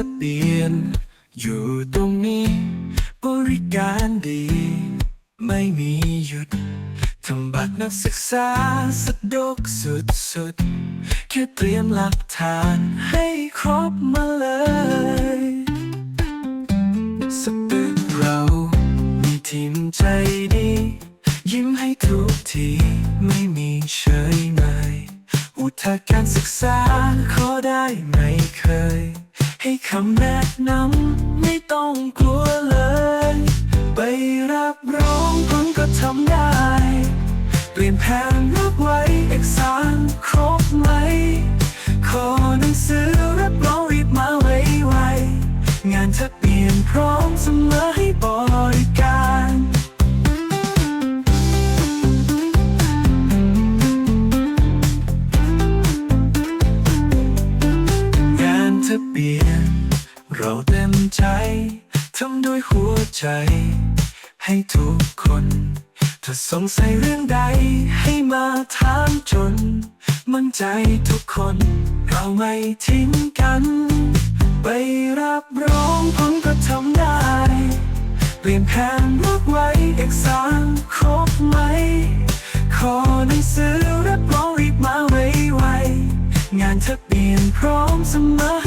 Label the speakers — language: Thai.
Speaker 1: ะเบียน อยู่ตรงนี้ บริการดี ไม่มีหยุดทำบัตรนักศึกษาสะดวกสุดๆ แค่เตรียมหลักฐานให้ครบมาเลยสตึกเรา มีทีมใจดี ยิ้มให้ทุกทีไม่มีเฉยเมยอุทาการศึกษาขอได้ไหม ให้คำแนะนำไม่ต้องกลัวเลย ไปรับรองคุณก็ทำได้ เปลี่ยนแผนรับไว้เอกสารครบไหม ขอหนังสือรับรองรีบมาไวๆงานทะเบียนพร้อ งานทะเบียน เราเต็มใจทำด้วยหัวใจ ให้ทุกคน ถ้าสงสัยเรื่องใดให้มาถามจน มั่นใจทุกคน เราไม่ทิ้งกัน ไปรับรองผมก็ทำได้ เปลี่ยนแผนรับไว้เอกสารครบไหม ขอหนังสือรับรองรีบมาไวๆงานทะเบียนพร้อมเสมอ